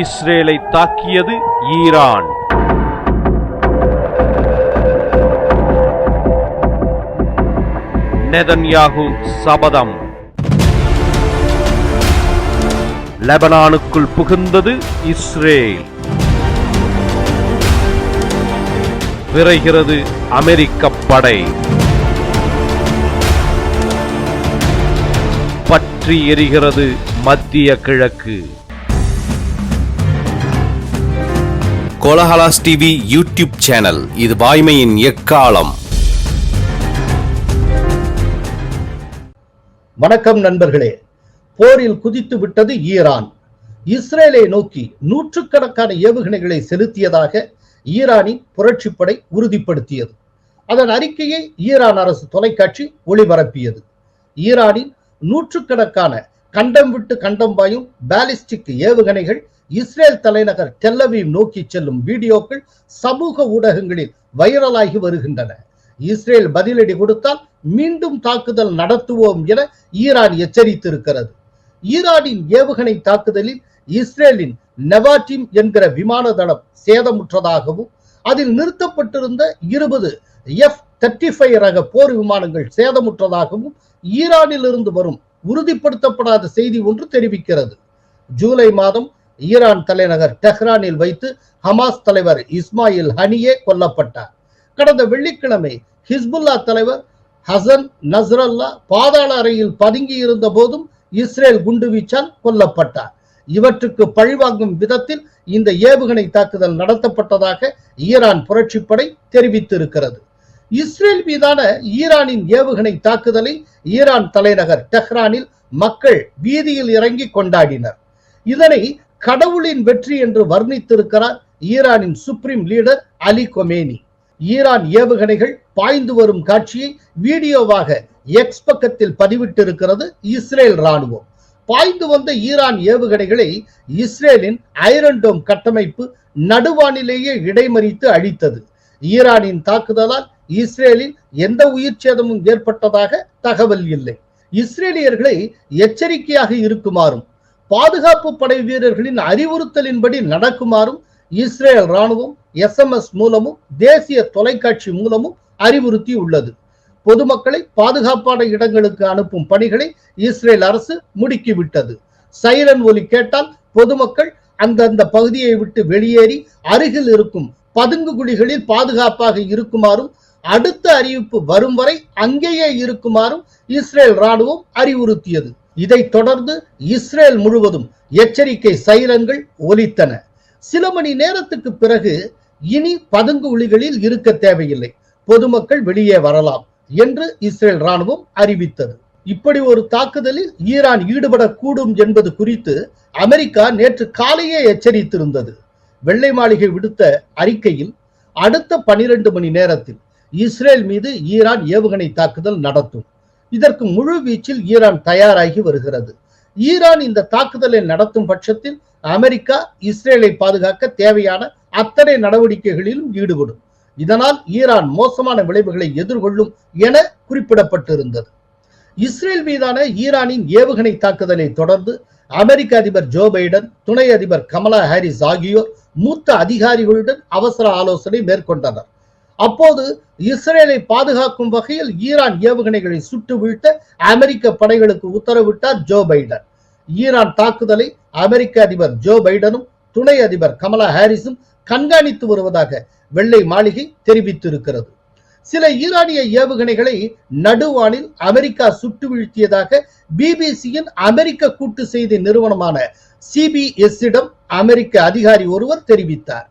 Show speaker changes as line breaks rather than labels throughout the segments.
இஸ்ரேலை தாக்கியது Iran. Netanyahu சபதம். லெபனானுக்குள் புகுந்தது இஸ்ரேல். விரைகிறது அமெரிக்க படை. பற்றி எரிகிறது மத்திய கிழக்கு.
கோலஹலாஸ் டிவி யூடியூப் சேனல் இது வாய்மையின் எக்காலம்.
வணக்கம் நண்பர்களே. போரில் குதித்து விட்டது ஈரான். இஸ்ரேலை நோக்கி நூற்றுக்கணக்கான ஏவுகணைகளை செலுத்தியதாக ஈரானின் புரட்சிப்படை உறுதிப்படுத்தியது. அதன் அறிக்கையை ஈரான் அரசு தொலைக்காட்சி ஒளிபரப்பியது. ஈரானின் நூற்றுக்கணக்கான கண்டம் விட்டு கண்டம் பாயும் பாலிஸ்டிக் ஏவுகணைகள் இஸ்ரேல் தலைநகர் டெல்லவீவ் நோக்கி செல்லும் வீடியோக்கள் சமூக ஊடகங்களில் வைரலாகி வருகின்றன. இஸ்ரேல் பதிலடி கொடுத்தால் மீண்டும் தாக்குதல் நடத்துவோம் என ஈரான் எச்சரித்திருக்கிறது. ஈரானின் ஏவுகணை தாக்குதலில் இஸ்ரேலின் நெவாட்டிம் என்கிற விமான தளம் சேதமுற்றதாகவும் அதில் நிறுத்தப்பட்டிருந்த இருபது எஃப் தேர்ட்டி ஃபைவ் ரக போர் விமானங்கள் சேதமுற்றதாகவும் ஈரானில் இருந்து வரும் உறுதிப்படுத்தப்படாத செய்தி ஒன்று தெரிவிக்கிறது. ஜூலை மாதம் ஈரான் தலைநகர் டெஹ்ரானில் வைத்து ஹமாஸ் தலைவர் இஸ்மாயில் ஹனியே கொல்லப்பட்டார். கடந்த வெள்ளிக்கிழமை ஹிஸ்புல்லா தலைவர் ஹசன் நஸ்ரல்லா பாதாள அறையில் பதுங்கி இருந்த போதும் இஸ்ரேல் குண்டுவீச்சால் கொல்லப்பட்டார். இவற்றுக்கு பழிவாங்கும் விதத்தில் இந்த ஏவுகணை தாக்குதல் நடத்தப்பட்டதாக ஈரான் புரட்சிப்படை தெரிவித்திருக்கிறது. இஸ்ரேல் மீதான ஈரானின் ஏவுகணை தாக்குதலை ஈரான் தலைநகர் டெஹ்ரானில் மக்கள் வீதியில் இறங்கி கொண்டாடினர். இதனை கடவுளின் வெற்றி என்று வர்ணித்திருக்கிறார் ஈரானின் supreme leader Ali Khamenei. Iran ஏவுகணைகள் பாய்ந்து வரும் காட்சியை வீடியோவாக எக்ஸ் பக்கத்தில் பதிவிட்டிருக்கிறது இஸ்ரேல் ராணுவம் பாய்ந்து வந்த ஈரான் ஏவுகணைகளை இஸ்ரேலின் ஐரன்டோம் கட்டமைப்பு நடுவானிலேயே இடைமறித்து அழித்தது. ஈரானின் தாக்குதலால் இஸ்ரேலில் எந்த உயிர் சேதமும் ஏற்பட்டதாக தகவல் இல்லை. இஸ்ரேலியர்களை எச்சரிக்கையாக இருக்குமாறும் பாதுகாப்பு படை வீரர்களின் அறிவுறுத்தலின்படி நடக்குமாறும் இஸ்ரேல் ராணுவம் எஸ்எம்எஸ் மூலமும் தேசிய தொலைக்காட்சி மூலமும் அறிவுறுத்தி உள்ளது. பொதுமக்களை பாதுகாப்பான இடங்களுக்கு அனுப்பும் பணிகளை இஸ்ரேல் அரசு முடுக்கிவிட்டது. சைரன் ஒலி கேட்டால் பொதுமக்கள் அந்தந்த பகுதியை விட்டு வெளியேறி அருகில் இருக்கும் பதுங்கு குழிகளில் பாதுகாப்பாக இருக்குமாறும் அடுத்த அறிவிப்பு வரும் வரை அங்கேயே இருக்குமாறும் இஸ்ரேல் ராணுவம் அறிவுறுத்தியது. இதைத் தொடர்ந்து இஸ்ரேல் முழுவதும் எச்சரிக்கை சைரன்கள் ஒலித்தன. சில மணி நேரத்துக்கு பிறகு இனி பதுங்கு குழிகளில் இருக்க தேவையில்லை. பொதுமக்கள் வெளியே வரலாம் என்று இஸ்ரேல் ராணுவம் அறிவித்தது. இப்படி ஒரு தாக்குதலில் ஈரான் ஈடுபடக்கூடும் என்பது குறித்து அமெரிக்கா நேற்று காலையே எச்சரித்திருந்தது. வெள்ளை மாளிகை விடுத்த அறிக்கையில் அடுத்த பனிரெண்டு மணி நேரத்தில் இஸ்ரேல் மீது ஈரான் ஏவுகணை தாக்குதல் நடத்தும். இதற்கு முழு வீச்சில் ஈரான் தயாராகி வருகிறது. ஈரான் இந்த தாக்குதலை நடத்தும் பட்சத்தில் அமெரிக்கா இஸ்ரேலை பாதுகாக்க தேவையான அத்தனை நடவடிக்கைகளிலும் ஈடுபடும். இதனால் ஈரான் மோசமான விளைவுகளை எதிர்கொள்ளும் என குறிப்பிடப்பட்டிருந்தது. இஸ்ரேல் மீதான ஈரானின் ஏவுகணை தாக்குதலை தொடர்ந்து அமெரிக்க அதிபர் ஜோ பைடன் துணை அதிபர் கமலா ஹாரிஸ் ஆகியோர் மூத்த அதிகாரிகளுடன் அவசர ஆலோசனை மேற்கொண்டனர். அப்போது இஸ்ரேலை பாதுகாக்கும் வகையில் ஈரான் ஏவுகணைகளை சுட்டு வீழ்த்த அமெரிக்க படைகளுக்கு உத்தரவிட்டார் ஜோ பைடன். ஈரான் தாக்குதலை அமெரிக்க அதிபர் ஜோ பைடனும் துணை அதிபர் கமலா ஹாரிஸும் கண்காணித்து வருவதாக வெள்ளை மாளிகை தெரிவித்திருக்கிறது. சில ஈரானிய ஏவுகணைகளை நடுவானில் அமெரிக்கா சுட்டு வீழ்த்தியதாக பிபிசியின் அமெரிக்க கூட்டு செய்தி நிறுவனமான சிபிஎஸ்இடம் அமெரிக்க அதிகாரி ஒருவர் தெரிவித்தார்.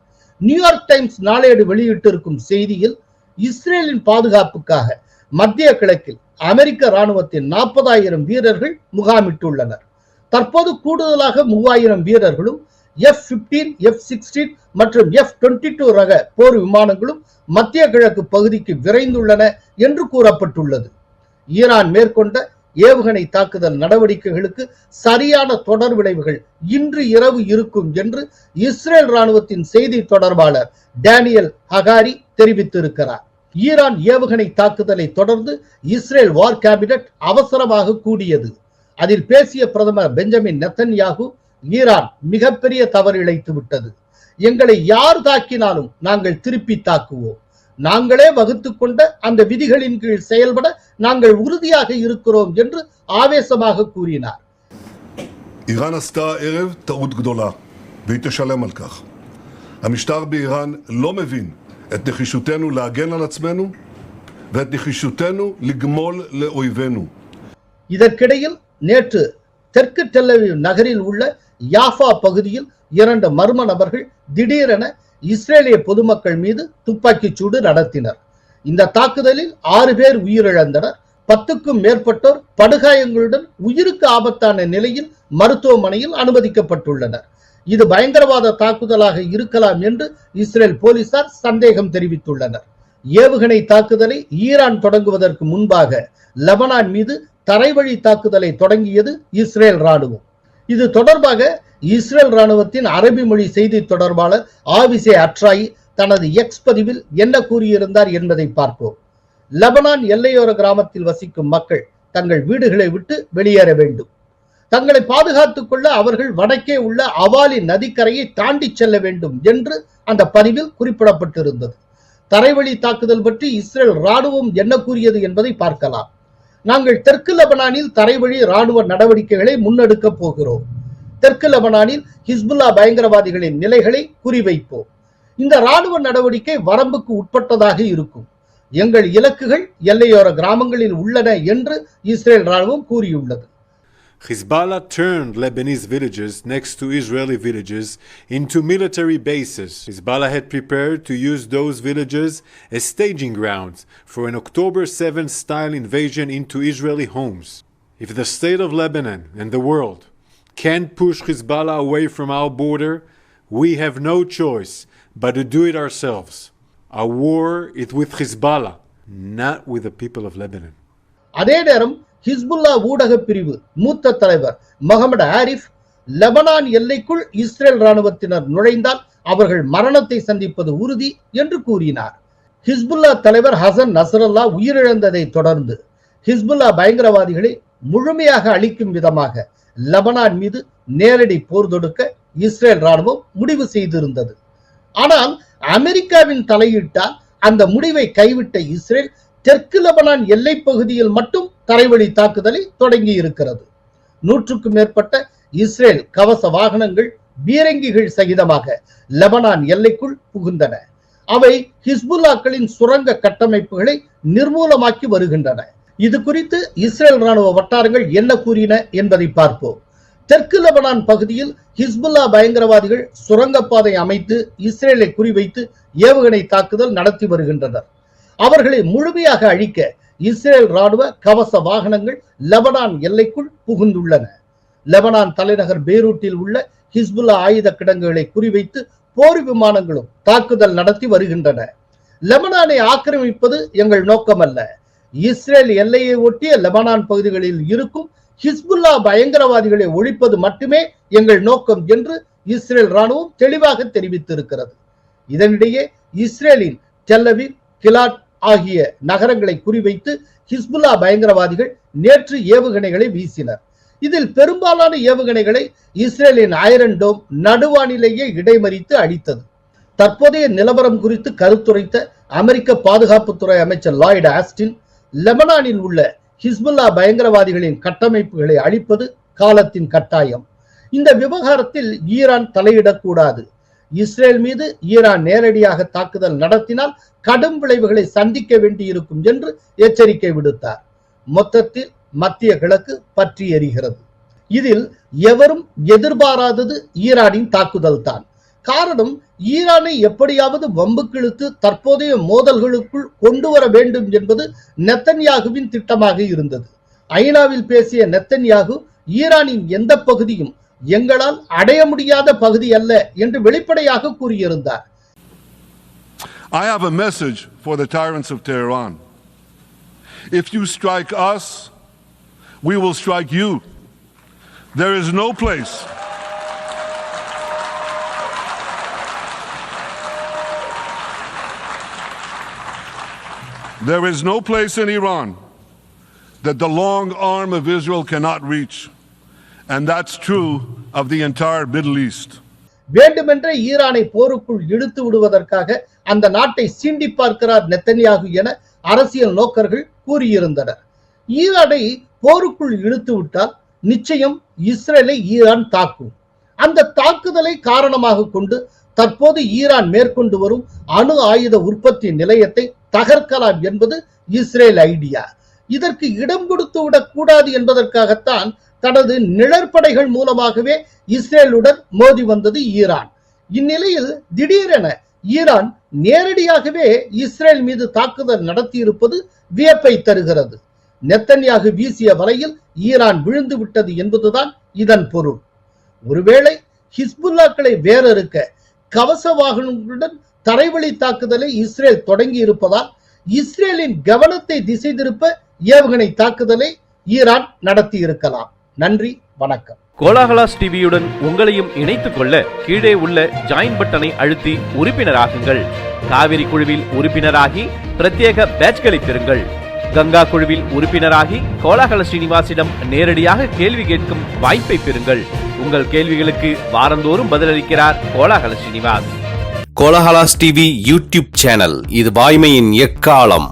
நியூயார்க் டைம்ஸ் நாளேடு வெளியிட்டிருக்கும் செய்தியில் இஸ்ரேலின் பாதுகாப்புக்காக மத்திய கிழக்கில் அமெரிக்க ராணுவத்தின் நாற்பதாயிரம் வீரர்கள் முகாமிட்டுள்ளனர். தற்போது கூடுதலாக மூவாயிரம் வீரர்களும் எஃப் பிப்டீன் எஃப் சிக்ஸ்டீன் மற்றும் எஃப் டுவெண்ட்டி டூ ரக போர் விமானங்களும் மத்திய கிழக்கு பகுதிக்கு விரைந்துள்ளன என்று கூறப்பட்டுள்ளது. ஈரான் மேற்கொண்ட ஏவுகணை தாக்குதல் நடவடிக்கைகளுக்கு சரியான தொடர் விளைவுகள் இன்று இரவு இருக்கும் என்று இஸ்ரேல் ராணுவத்தின் செய்தி தொடர்பாளர் டேனியல் ஹகாரி தெரிவித்திருக்கிறார். ஈரான் ஏவுகணை தாக்குதலை தொடர்ந்து இஸ்ரேல் வார் கேபினட் அவசரமாக கூடியது. அதில் பேசிய பிரதமர் பெஞ்சமின் நெத்தன்யாகு ஈரான் மிகப்பெரிய தவறு இழைத்து விட்டது. எங்களை யார் தாக்கினாலும் நாங்கள் திருப்பி தாக்குவோம். நாங்களே வகுத்துக் கொண்ட அந்த விதிகளின் கீழ் செயல்பட நாங்கள் உறுதியாக இருக்கிறோம் என்று ஆவேசமாக கூறினார்
איראן עשתה הערב טעות גדולה, והיא תשלם על כך. המשטר באיראן לא מבין את נחישותנו להגן על עצמנו ואת נחישותנו לגמול לאויבינו.
இதற்கிடையில் நேற்று தெற்கு டெல்லவிவ் நகரில் உள்ள யாஃபா பகுதியில் இரண்டு மர்ம நபர்கள் திடீரென இஸ்ரேலிய பொதுமக்கள் மீது துப்பாக்கிச் சூடு நடத்தினர் இந்த தாக்குதலில் ஆறு பேர் உயிரிழந்தனர். பத்துக்கும் மேற்பட்டோர் படுகாயங்களுடன் உயிருக்கு ஆபத்தான நிலையில் மருத்துவமனையில் அனுமதிக்கப்பட்டுள்ளனர். இது பயங்கரவாத தாக்குதலாக இருக்கலாம் என்று இஸ்ரேல் போலீசார் சந்தேகம் தெரிவித்துள்ளனர். ஏவுகணை தாக்குதலை ஈரான் தொடங்குவதற்கு முன்பாக லெபனான் மீது தரைவழி தாக்குதலை தொடங்கியது இஸ்ரேல் ராணுவம் இது தொடர்பாக இஸ்ரேல் ராணுவத்தின் அரபி மொழி செய்தி தொடர்பாளர் ஆவிசே அட்ராயி தனது எக்ஸ் பதிவில் என்ன கூறியிருந்தார் என்பதை பார்ப்போம். லெபனான் எல்லையோர கிராமத்தில் வசிக்கும் மக்கள் தங்கள் வீடுகளை விட்டு வெளியேற வேண்டும். தங்களை பாதுகாத்துக் கொள்ள அவர்கள் வடக்கே உள்ள அவாலி நதிக்கரையை தாண்டி செல்ல வேண்டும் என்று அந்த பதிவில் குறிப்பிடப்பட்டிருந்தது. தரைவழி தாக்குதல் பற்றி இஸ்ரேல் ராணுவம் என்ன கூறியது என்பதை பார்க்கலாம். நாங்கள் தெற்கு லெபனானில் தரைவழி ராணுவ நடவடிக்கைகளை முன்னெடுக்கப் போகிறோம். தெற்கு லெபனானில் ஹிஸ்புல்லா பயங்கரவாதிகளின் நிலைகளை குறிவைப்போம். இந்த ராணுவ நடவடிக்கை வரம்புக்கு உட்பட்டதாக இருக்கும் எங்கள் இலக்குகள் எல்லையோர கிராமங்களில் உள்ளன என்று இஸ்ரேல் ராணுவம் கூறியுள்ளது
Hezbollah turned Lebanese villages next to Israeli villages into military bases. Hezbollah had prepared to use those villages as staging grounds for an October 7 style invasion into Israeli homes. If the state of Lebanon and the world can't push Hezbollah away from our border, we have no choice but to do it ourselves. Our war is with Hezbollah, not with the people of Lebanon.
அதே நேரம் Hezbollah ஊடக பிரிவு மூத்த தலைவர் Mohammed Arif Lebanon எல்லைக்குள் Israel ராணுவத்தினர் நுழைந்தால் அவர்கள் மரணத்தை சந்திப்பது உறுதி என்று கூறினார் ஹிஸ்புல்லா தலைவர் ஹசன் நசரல்லா உயிரிழந்ததை தொடர்ந்து ஹிஸ்புல்லா பயங்கரவாதிகளை முழுமையாக அழிக்கும் விதமாக லெபனான் மீது நேரடி போர் தொடுக்க இஸ்ரேல் ராணுவம் முடிவு செய்திருந்தது ஆனால் அமெரிக்காவின் தலையீட்டால் அந்த முடிவை கைவிட்ட இஸ்ரேல் தெற்கு லெபனான் எல்லை பகுதியில் மட்டும் தரைவழி தாக்குதலை தொடங்கி இருக்கிறது நூற்றுக்கும் மேற்பட்ட இஸ்ரேல் கவச வாகனங்கள் பீரங்கிகள் சகிதமாக லெபனான் எல்லைக்குள் புகுந்தன. அவை ஹிஸ்புல்லாக்களின் சுரங்க கட்டமைப்புகளை நிர்மூலமாக்கி வருகின்றன. இது குறித்து இஸ்ரேல் ராணுவ வட்டாரங்கள் என்ன கூறின என்பதை பார்ப்போம். தெற்கு லெபனான் பகுதியில் ஹிஸ்புல்லா பயங்கரவாதிகள் சுரங்கப்பாதை அமைத்து இஸ்ரேலை குறிவைத்து ஏவுகணை தாக்குதல் நடத்தி வருகின்றனர். அவர்களை முழுமையாக அழிக்க இஸ்ரேல் ராணுவ கவச வாகனங்கள் லெபனான் எல்லைக்குள் புகுந்துள்ளன. லெபனான் தலைநகர் பேரூட்டில் உள்ள ஹிஸ்புல்லா ஆயுத கிடங்குகளை குறிவைத்து போர் விமானங்களும் தாக்குதல் நடத்தி வருகின்றன. லெபனானை ஆக்கிரமிப்பது எங்கள் நோக்கமல்ல. இஸ்ரேல் எல்லையை ஒட்டிய லெபனான் பகுதிகளில் இருக்கும் ஹிஸ்புல்லா பயங்கரவாதிகளை ஒழிப்பது மட்டுமே எங்கள் நோக்கம் என்று இஸ்ரேல் ராணுவம் தெளிவாக தெரிவித்திருக்கிறது. இதனிடையே இஸ்ரேலின் டெல்லவி கிலாட் ஆகிய நகரங்களை குறிவைத்து ஹிஸ்புல்லா பயங்கரவாதிகள் நேற்று ஏவுகணைகளை வீசினர். இதில் பெரும்பாலான ஏவுகணைகளை இஸ்ரேலின் ஐரன் டோம் நடுவானிலேயே இடைமறித்து அழித்தது. தற்போதைய நிலவரம் குறித்து கருத்துரைத்த அமெரிக்க பாதுகாப்புத்துறை அமைச்சர் லாய்டு ஆஸ்டின் லெபனானில் உள்ள ஹிஸ்புல்லா பயங்கரவாதிகளின் கட்டமைப்புகளை அழிப்பது காலத்தின் கட்டாயம். இந்த விவகாரத்தில் ஈரான் தலையிடக்கூடாது. இஸ்ரேல் மீது ஈரான் நேரடியாக தாக்குதல் நடத்தினால் கடும் விளைவுகளை சந்திக்க வேண்டியிருக்கும் என்று எச்சரிக்கை விடுத்தார். மொத்தத்தில் மத்திய கிழக்கு பற்றி எரிகிறது. இதில் எவரும் எதிர்பாராதது ஈரானின் தாக்குதல் தான் காரணம் ஈரானை எப்படியாவது வம்புக்கிழுத்து தற்போதைய மோதல்களுக்குள் கொண்டு வர வேண்டும் என்பது நெத்தன்யாகுவின் திட்டமாக இருந்தது ஐநாவில் பேசிய நெத்தன்யாகு ஈரானின் எந்த பகுதியும் எங்களால் அடைய முடியாத பகுதி அல்ல என்று வெளிப்படையாக கூறியிருந்தார்
I have a message for the tyrants of Tehran. If you strike us, we will strike you. There is no place. There is no place in Iran that the long arm of Israel cannot reach.
And that's true of the entire Middle East.
வேண்டுமென்றே ஈரானை போருக்குள் இழுத்து விடுவதற்காக அந்த நாட்டை சீண்டி பார்க்கிறார் நெத்தன்யாகு என அரசியல் நோக்கர்கள் கூறியிருந்தனர் ஈரானை போருக்குள் இழுத்து விட்டால் நிச்சயம் இஸ்ரேலை ஈரான் தாக்கும் அந்த தாக்குதலை காரணமாக கொண்டு தற்போது ஈரான் மேற்கொண்டு வரும் அணு ஆயுத உற்பத்தி நிலையத்தை தகர்க்கலாம் என்பது இஸ்ரேல் ஐடியா. இதற்கு இடம் கொடுத்து விடக்கூடாது என்பதற்காகத்தான் தனது நிழற்படைகள் மூலமாகவே இஸ்ரேலுடன் மோதி வந்தது ஈரான். இந்நிலையில் திடீரென ஈரான் நேரடியாகவே இஸ்ரேல் மீது தாக்குதல் நடத்தியிருப்பது வியப்பை தருகிறது. நெத்தன்யாகு வீசிய வலையில் ஈரான் விழுந்து விட்டது என்பதுதான் இதன் பொருள். ஒருவேளை ஹிஸ்புல்லாக்களை வேறறுக்க கவச வாகனங்களுடன் தரைவழி தாக்குதலை இஸ்ரேல் தொடங்கி இருப்பதால் இஸ்ரேலின் கவனத்தை திசை திருப்ப ஏவுகணை தாக்குதலை ஈரான் நடத்தி இருக்கலாம். நன்றி வணக்கம்.
கோலாகலாஸ் டிவியுடன் உங்களையும் இணைத்துக் கொள்ள கீழே உள்ள ஜாயின் பட்டனை அழுத்தி உறுப்பினராகுங்கள். காவிரி குழுவில் உறுப்பினராகி பிரத்யேக பேட்ச்களை பெறுங்கள். கங்கா குழுவில் உறுப்பினராகி கோலாகல ஸ்ரீனிவாசிடம் நேரடியாக கேள்வி கேட்கும் வாய்ப்பை பெறுங்கள். உங்கள் கேள்விகளுக்கு வாரந்தோறும் பதிலளிக்கிறார் Kolagala Srinivas
Kolagalas TV YouTube channel. இது வாய்மையின் எக்காலம்.